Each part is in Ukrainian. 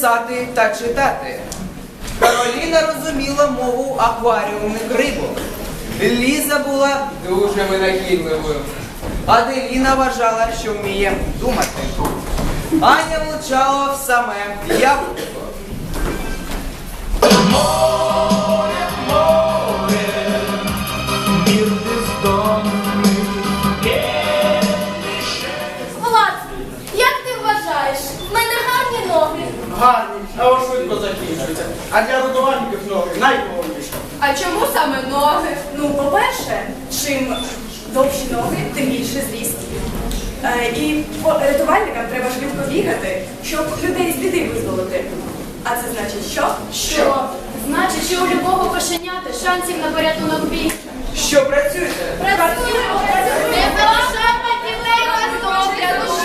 писати та читати. Кароліна розуміла мову акваріумних рибок. Ліза була дуже винахідливою. Аделіна вважала, що вміє думати. Аня влучала в саме яблуко. Гарні, але швидко закінчується. А для рятувальників ноги найголовніше. А чому саме ноги? Ну, по-перше, чим довші ноги, тим більше зріст. Е, і по рятувальникам треба швидко бігати, щоб людей з біди визволити. А це значить що? Що? Значить, що у любого кошенята шансів на порятунок більше. Що працюєте? Працюємо, працюємо. Не залишайте дітей без догляду.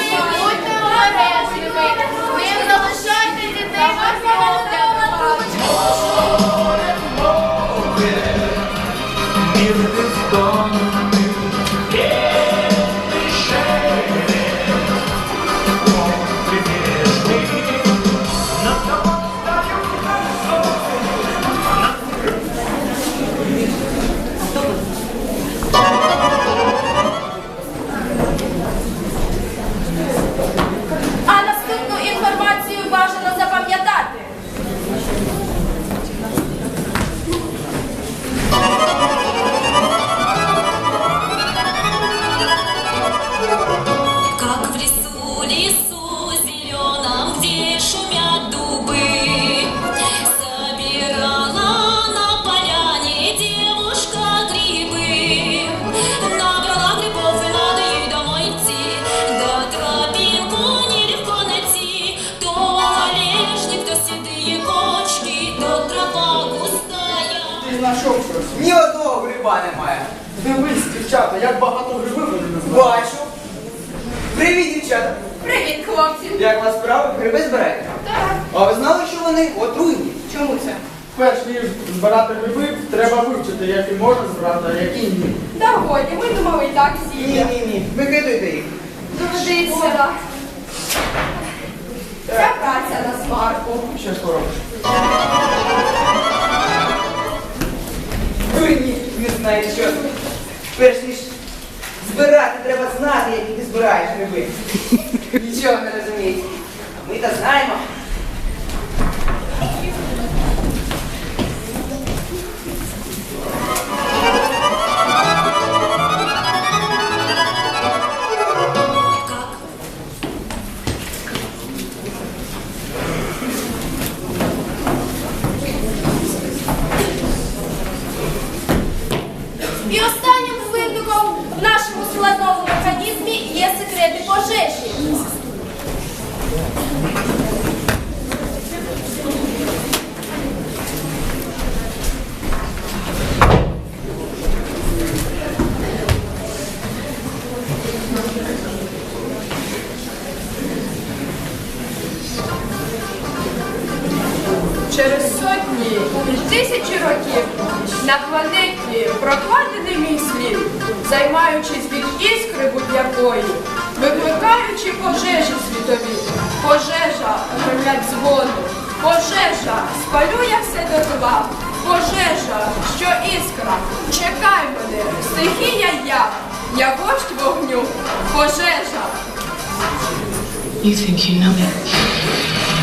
Густая. Ти. Ні одного гриба немає. Дивись, дівчата, як багато грибів вони називають. Бачу. Привіт, дівчата. Привіт, хлопці. Як вас справи? Гриби збираєте? Так. А ви знали, що вони отруйні? Чому це? Перш ніж збирати гриби, треба вивчити, які можна збирати, а які ні. Та годі, ми думали і так всі. Ні, ні, ні. Викидуйте їх. Доведеться. Ця праця на смарку. Що ж поробиш? Дурні, не знаю що. Перш ніж збирати, треба знати, які ти збираєш гриби. Нічого не розумієш. Ми то знаємо. І останнім викликом в нашому складному механізмі є секрети пожежі. Тисячі років на планеті прокладений мій слід, займаючись від іскри будь-якої, викликаючи пожежі світові. Пожежа гремлять дзвону, пожежа, спалю я все до тла. Пожежа, що іскра, чекай мене, стихія я, я вождь вогню, пожежа. You think you know me?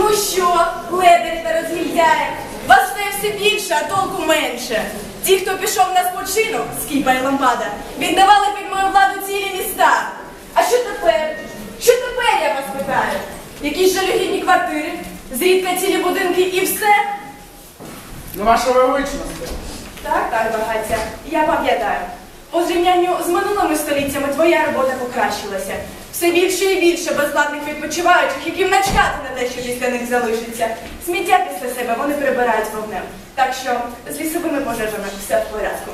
Ну що, ледарі та розгільдяє, вас стає все більше, а толку менше. Ті, хто пішов на спочинок, скіпа і ламбада, віддавали під мою владу цілі міста. А що тепер? Що тепер, я вас питаю? Якісь жалюгідні квартири, зрідка цілі будинки і все? Ну, ваша величність. Так, так, багаття. Я пам'ятаю. По зрівнянню з минулими століттями твоя робота покращилася. Все більше і більше безладних відпочиваючих, яким начхати на те, що після них залишиться. Сміття після себе вони прибирають вогнем. Так що з лісовими пожежами все в порядку.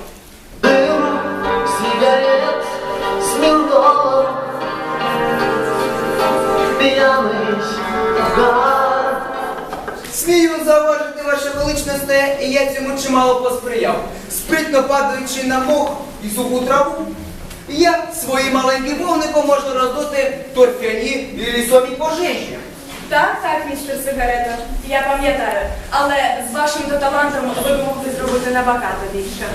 сигарет гар Смію зауважити, ваше величносте, і я цьому чимало посприяв. Спритно падаючи на мох і суху траву, Я своїм маленьким вогником можу роздути торфяні і лісові пожежі. Так, так, містер Сигарета, я пам'ятаю. Але з вашим то талантом ви б могли зробити набагато більше.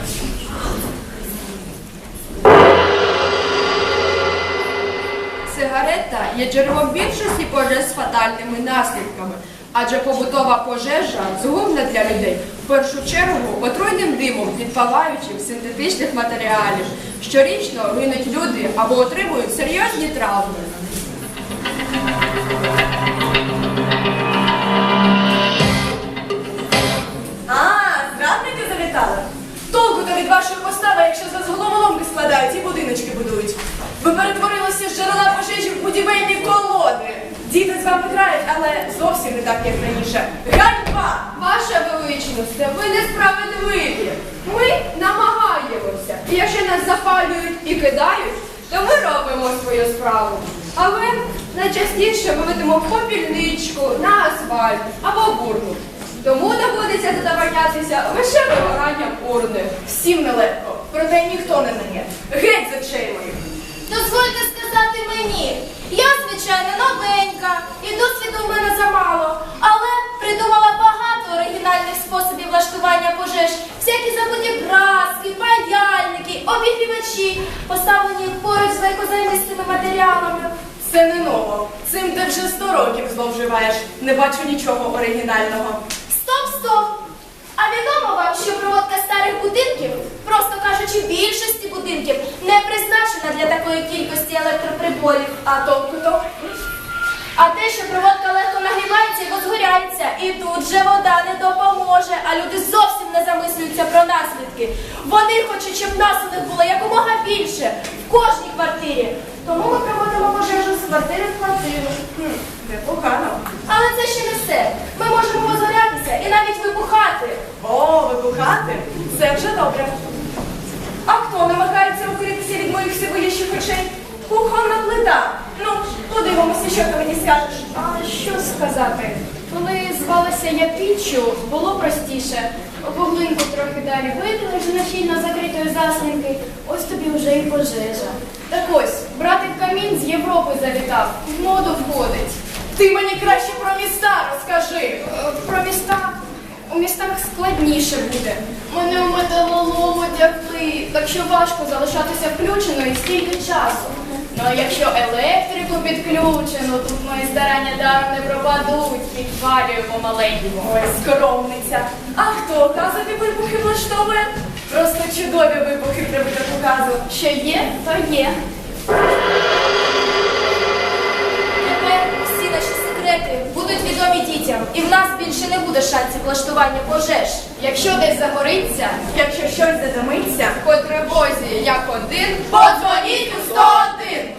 Сигарета є джерелом більшості пожеж з фатальними наслідками, адже побутова пожежа згубна для людей в першу чергу отруйним димом від палаючих синтетичних матеріалів. Щорічно гинуть люди або отримують серйозні травми. А, зрадники завітали. Толку то від вашої постави, якщо за головоломки складають і будиночки будують. Ви перетворилися з джерела пожежі в будівельні колоди. Діти з вами грають, але зовсім не так, як раніше. Ганьба! Ваша величність, ви несправедливі. Ми намагаємося. І якщо нас запалюють і кидають, то ми робимо свою справу. Найчастіше ми ведемо попільничку на асфальт або бурну. Тому доводиться задовольнятися лише вигоранням урни. Всім нелегко, проте ніхто не нає. Геть з очей моїх. Дозвольте сказати мені, я, звичайно, новенька, і досвіду в мене замало, але придумала багато оригінальних способів влаштування пожеж, всякі забуті праски, паяльники, обігрівачі, поставлені поруч з легкозаймистими матеріалами. Це не ново. Цим ти вже сто років зловживаєш. Не бачу нічого оригінального. Стоп, стоп! А відомо вам, що проводка старих будинків, просто кажучи, більшості будинків, не призначена для такої кількості електроприборів. А толку то? А те, що проводка легко нагрівається і розгоряється, і тут же вода не допоможе, а люди зовсім не замислюються про наслідки. Вони хочуть, щоб нас у них було якомога більше в кожній квартирі. Тому ми проводимо пожежу з квартири в квартиру. Хм, непогано. Але це ще не все. Ми можемо розгорятися і навіть вибухати. О, вибухати? Це вже добре. А хто намагається укритися від моїх всевиящих очей? Кухонна плита. Ну, подивимося, що ти мені скажеш. А що сказати? Коли звалася я піччю, було простіше. Вуглинку трохи далі вже на щільно закритої заслінки. Ось тобі вже і пожежа. Так ось, братик камін з Європи завітав, в моду входить. Ти мені краще про міста розкажи. Е, Про міста. У містах складніше буде. Мене у металолом одягли, так що важко залишатися включеною стільки часу. Ну а якщо електрику підключено, тут мої старання даром не пропадуть, підпалюю помаленьку. Ой, скромниця. А хто казати вибухи влаштовує? Просто чудові вибухи треба для показу. Що є, то є. Тепер всі наші секрети будуть відомі дітям, і в нас більше не буде шансів влаштування пожеж. Якщо десь загориться, Якщо щось задимиться, по тривозі як один, Подзвоніть у 101!